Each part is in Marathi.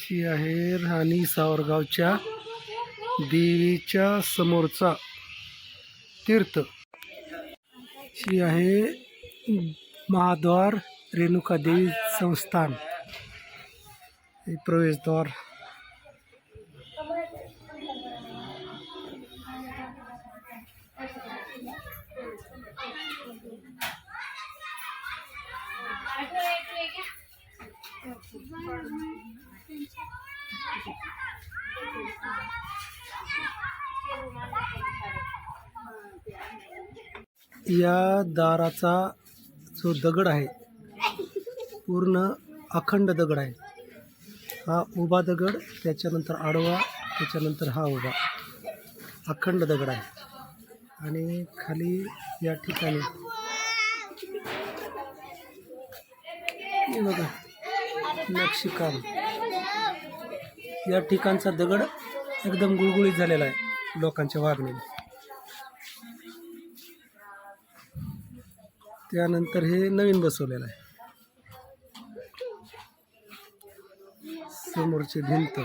ही आहे राणी सावरगावच्या देवीच्या समोरचा तीर्थ. ही आहे महाद्वार रेणुका देवी संस्थान. हे प्रवेशद्वार. या दाराचा जो दगड आहे पूर्ण अखंड दगड आहे. हा उभा दगड त्याच्यानंतर आडवा त्याच्यानंतर हा उभा. अखंड दगड आहे. आणि खाली या ठिकाणी. बघा नक्षीकाम. या ठिकाणचा दगड एकदम गुळगुळीत झालेला आहे लोकांच्या वागणीने त्यानंतर हे नवीन बसवलेलं आहे. समोरची भिंत.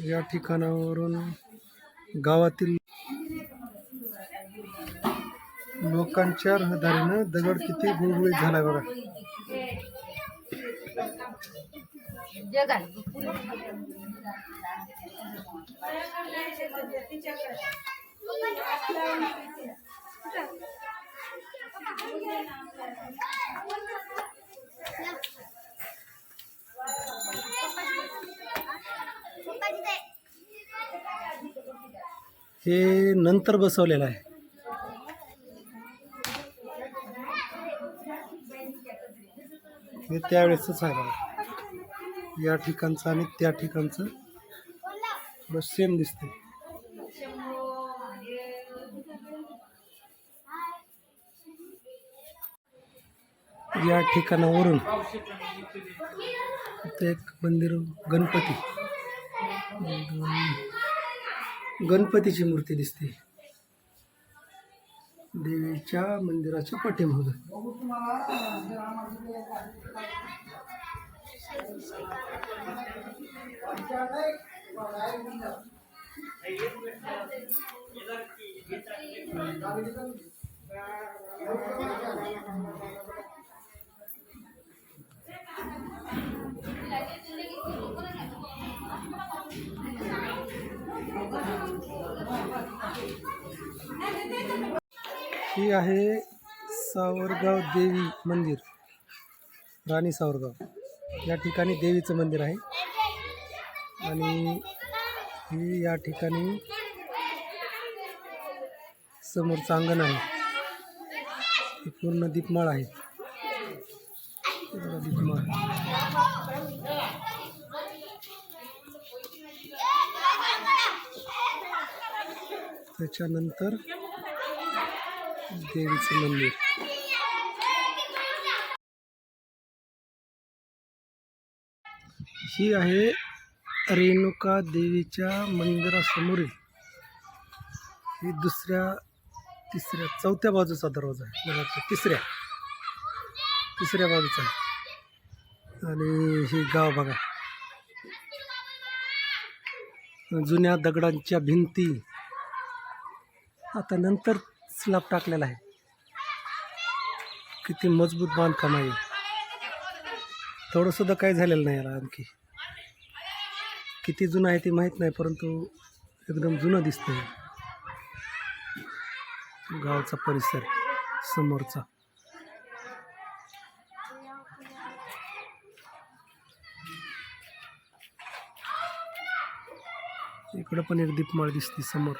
या ठिकाणावरून गावातील लोकांच्या रहदारीनं दगड किती गुळगुळीत झालाय बघा. हे नंतर बसवलेलं आहे. हे त्यावेळेसच आहे या ठिकाणचं आणि त्या ठिकाणचं थोडं सेम दिसते या ठिकाणावरून एक मंदिर गणपती. गणपतीची मूर्ती दिसते. देवीच्या मंदिराच्या पाठीमाग. ही आहे सावरगाव देवी मंदिर राणी सावरगाव. या ठिकाणी देवीचं मंदिर आहे. आणि ही या ठिकाणी समोरचं अंगण आहे. ही पूर्ण दीपमाळ आहे. दीपमाळ. त्याच्यानंतर देवीचं मंदिर. ही आहे रेणुका देवीच्या मंदिरासमोरील. ही दुसऱ्या तिसऱ्या चौथ्या बाजूचा दरवाजा आहे. मला वाटतं तिसऱ्या तिसऱ्या बाजूचा आहे. आणि ही गाव बघा. जुन्या दगडांच्या भिंती आता नंतर स्लॅब टाकलेला आहे. किती मजबूत बांधकाम आहे. थोडंसुद्धा काही झालेलं नाही याला आणखी. किती जुनं आहे ते माहीत नाही परंतु एकदम जुनं दिसतंय. गावचा परिसर समोरचा. इकडं पण एक दीपमाळ दिसते समोर.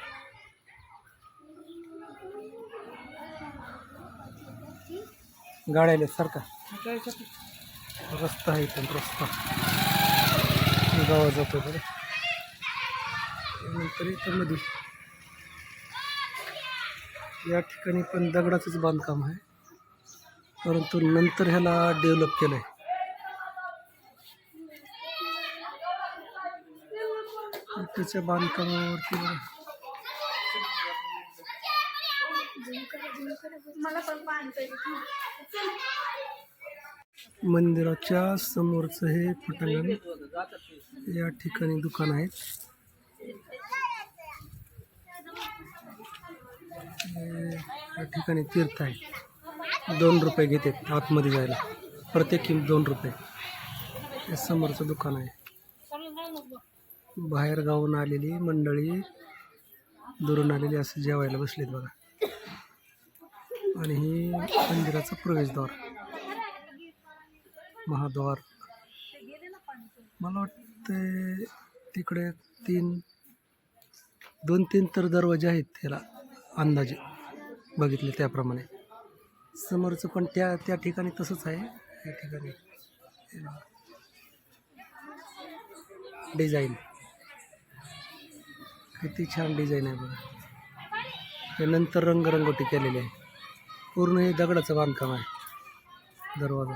गाड्या सारखा. रस्ता आहे इथून रस्ता. गावात जातो बरं. नंतर इथं नदी या ठिकाणी पण दगडाचंच बांधकाम आहे. परंतु नंतर ह्याला डेव्हलप केलं आहे विटेच्या बांधकामावरती मला पण पाणी मंदिराच्या समोरचं हे पटांगण या ठिकाणी दुकान आहेत या ठिकाणी तीर्थ आहे. दोन रुपये घेते आतमध्ये जायला. प्रत्येक किंमत दोन रुपये. हे समोरचं दुकान आहे. बाहेर गावून आलेली मंडळी दुरून आलेली असं जेवायला बसलीत बघा. आणि ही मंदिराचं प्रवेशद्वार. महाद्वार. मला वाटतं तिकडे तीन दोन तीन तर दरवाजे आहेत त्याला अंदाजे. बघितले त्याप्रमाणे. समोरचं पण त्या त्या ठिकाणी तसंच आहे. या ठिकाणी डिझाईन. किती छान डिझाईन आहे बघा. हे नंतर रंगरंगोटी केलेली आहे. पूर्ण हे दगडाचं बांधकाम आहे. दरवाजा.